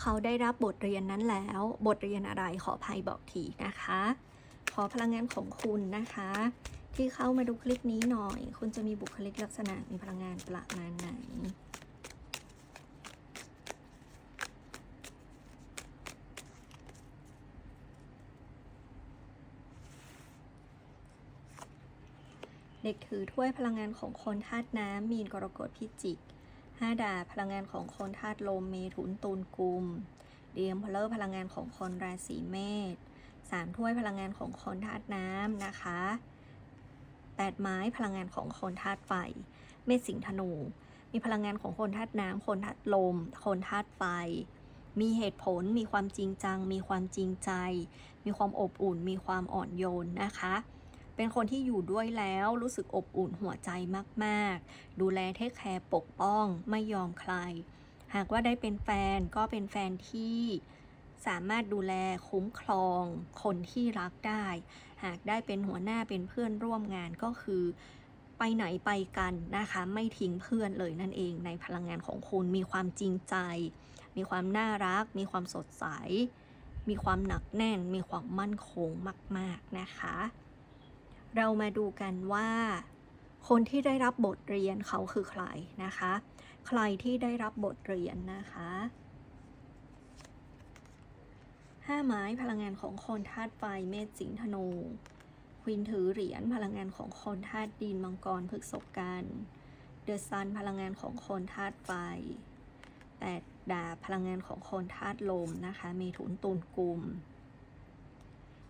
เขาได้รับบทเรียนนั้นแล้ว บทเรียนอะไรขออภัยบอกทีนะคะ ขอพลังงานของคุณนะคะ ที่เข้ามาดูคลิปนี้หน่อย คุณจะมีบุคลิกลักษณะมีพลังงานประมาณไหนเด็กถือถ้วยพลังงานของคนธาตุน้ำมีนกรกฎพิจิก ห้าดาบพลังงานของคนธาตุลมเมถุนตูนกุมเดียมพลเลอร์พลังงานของคนราศีเมษสามถ้วยพลังงานของคนธาตุน้ำนะคะแปดไม้พลังงานของคนธาตุไฟ เมษสิงธนู มีพลังงานของคนธาตุน้ำคนธาตุลม คนธาตุไฟ มีเหตุผล มีความจริงจัง มีความจริงใจ มีความอบอุ่น มีความอ่อนโยนนะคะ เป็นคนที่อยู่ด้วยแล้วรู้สึกอบอุ่นหัวใจมากๆ ดูแลเทคแคร์ปกป้องไม่ยอมใคร หากว่าได้เป็นแฟนก็เป็นแฟนที่สามารถดูแลคุ้มครอง คนที่รักได้ หากได้เป็นหัวหน้าเป็นเพื่อนร่วมงานก็คือไปไหนไปกันนะคะ ไม่ทิ้งเพื่อนเลยนั่นเองในพลังงานของคุณมีความจริงใจ มีความน่ารัก มีความสดใส มีความหนักแน่น มีความมั่นคงมาก ๆนะคะ เรามาดูกันว่า คนที่ได้รับบทเรียนเขาคือใครนะคะ ใครที่ได้รับบทเรียนนะคะห้าไม้พลังงานของคนธาตุไฟเมษสิงธนู ควินถือเหรียญพลังงานของคนธาตุดินมังกรพฤกษกันเดอะซันพลังงานของคนธาตุไฟแปดดาบพลังงานของคนธาตุลมนะคะเมถุนตุลกุม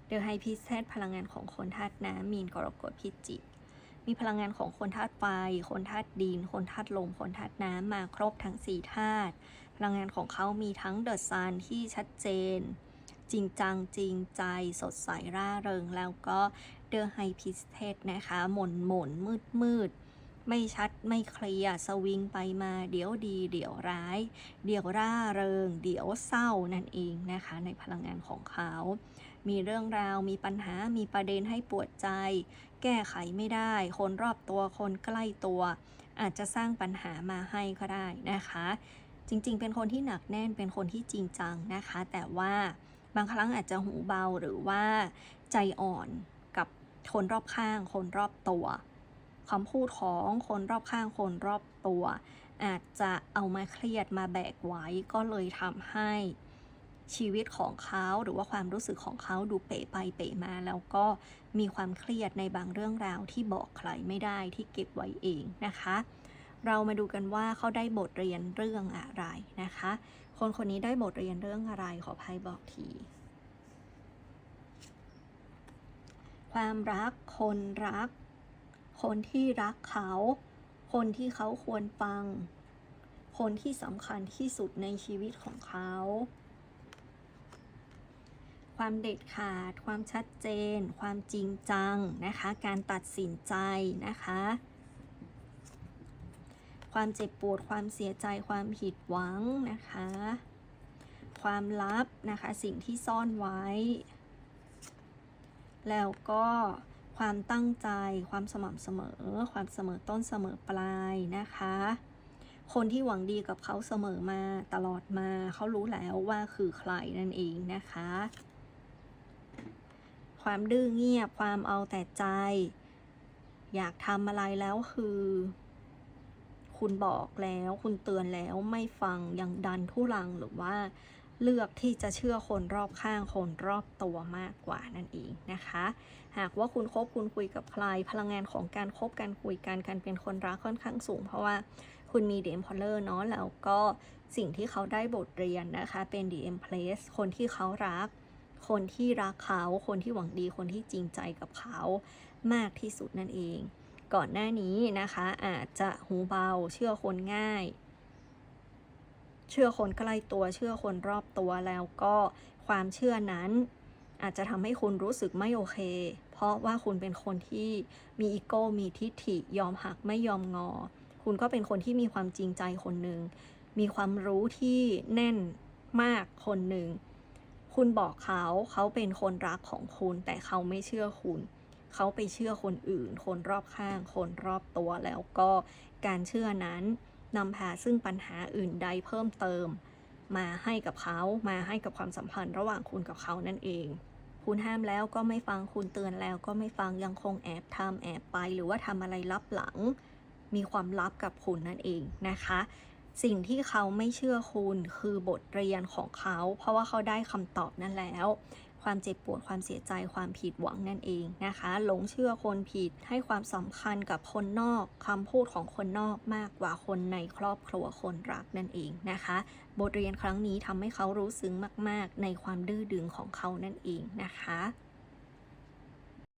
เดอไฮพิสเซตพลังงานของคนธาตุน้ำมีนกรกฎพิจิก มีพลังงานของคนธาตุไฟ คนธาตุดิน คนธาตุลม คนธาตุน้ำมาครบทั้งสี่ธาตุ พลังงานของเขามีทั้งเดอะซันที่ชัดเจน จริงจังจริงใจสดใสร่าเริง แล้วก็เดอะไฮพิสเทสนะคะ หม่นหม่นมืดมืด ไม่ชัดไม่เคลียร์สวิงไปมาเดี๋ยวดี เดี๋ยวร้าย เดี๋ยวร่าเริง เดี๋ยวเศร้านั่นเองนะคะ ในพลังงานของเขา มีเรื่องราวมีปัญหามีประเด็นให้ปวดใจ แก้ไขไม่ได้ คนรอบตัวคนใกล้ตัว อาจจะสร้างปัญหามาให้ก็ได้นะคะ จริงๆ เป็นคนที่หนักแน่นเป็นคนที่จริงจังนะคะ แต่ว่าบางครั้งอาจจะหูเบาหรือว่าใจอ่อนกับคนรอบข้าง คนรอบตัว คำพูดของคนรอบข้างคนรอบตัว อาจจะเอามาเครียดมาแบกไว้ก็เลยทำให้ชีวิตของเขาหรือว่าความรู้สึกของเขาดูเป๋ไปเป๋มา แล้วก็มีความเครียดในบางเรื่องราวที่บอกใครไม่ได้ที่เก็บไว้เองนะคะ เรามาดูกันว่าเขาได้บทเรียนเรื่องอะไรนะคะ คนคนนี้ได้บทเรียนเรื่องอะไรขอภัยบอกทีความรักคนรัก คนที่รักเขา คนที่เขาควรฟัง คนที่สำคัญที่สุดในชีวิตของเขา ความเด็ดขาด ความชัดเจน ความจริงจังนะคะ การตัดสินใจนะคะ ความเจ็บปวด ความเสียใจ ความผิดหวังนะคะ ความลับนะคะ สิ่งที่ซ่อนไว้ แล้วก็ ความตั้งใจ ความสม่ำเสมอ ความเสมอต้นเสมอปลายนะคะ คนที่หวังดีกับเขาเสมอมาตลอดมา เขารู้แล้วว่าคือใครนั่นเองนะคะ ความดื้อเงียบ ความเอาแต่ใจ อยากทำอะไรแล้วคือ คุณบอกแล้ว คุณเตือนแล้วไม่ฟังยังดันทุรังหรือว่า เลือกที่จะเชื่อคนรอบข้างคนรอบตัวมากกว่านั่นเองนะคะ หากว่าคุณคบคุณคุยกับใคร พลังงานของการคบการคุยกันการเป็นคนรักค่อนข้างสูง เพราะว่าคุณมี DM p o l a r เนาะแล้วก็สิ่งที่เขาได้บทเรียนนะคะ เป็น DM Place คนที่เขารัก คนที่รักเขา คนที่หวังดีคนที่จริงใจกับเขามากที่สุดนั่นเอง ก่อนหน้านี้นะคะอาจจะหูเบาเชื่อคนง่าย เชื่อคนใกล้ตัวเชื่อคนรอบตัวแล้วก็ความเชื่อนั้นอาจจะทำให้คุณรู้สึกไม่โอเค เพราะว่าคุณเป็นคนที่มีอีโก้ มีทิฐิ ยอมหักไม่ยอมงอ คุณก็เป็นคนที่มีความจริงใจคนหนึ่ง มีความรู้ที่แน่นมากคนหนึ่ง คุณบอกเขาเขาเป็นคนรักของคุณ แต่เขาไม่เชื่อคุณ เขาไปเชื่อคนอื่น คนรอบข้าง คนรอบตัวแล้วก็การเชื่อนั้น นำพาซึ่งปัญหาอื่นใดเพิ่มเติม มาให้กับเขามาให้กับความสัมพันธ์ระหว่างคุณกับเขานั่นเอง คุณห้ามแล้วก็ไม่ฟังคุณเตือนแล้วก็ไม่ฟังยังคงแอบทำแอบไป หรือว่าทำอะไรลับหลัง มีความลับกับคุณนั่นเองนะคะ สิ่งที่เขาไม่เชื่อคุณคือบทเรียนของเขา เพราะว่าเขาได้คำตอบนั่นแล้ว ความเจ็บปวดความเสียใจความผิดหวังนั่นเองนะคะ หลงเชื่อคนผิดให้ความสำคัญกับคนนอกคำพูดของคนนอกมากกว่าคนในครอบครัวคนรักนั่นเองนะคะ บทเรียนครั้งนี้ทำให้เขารู้ซึ้งมาก ๆ ในความดื้อดึงของเขานั่นเองนะคะ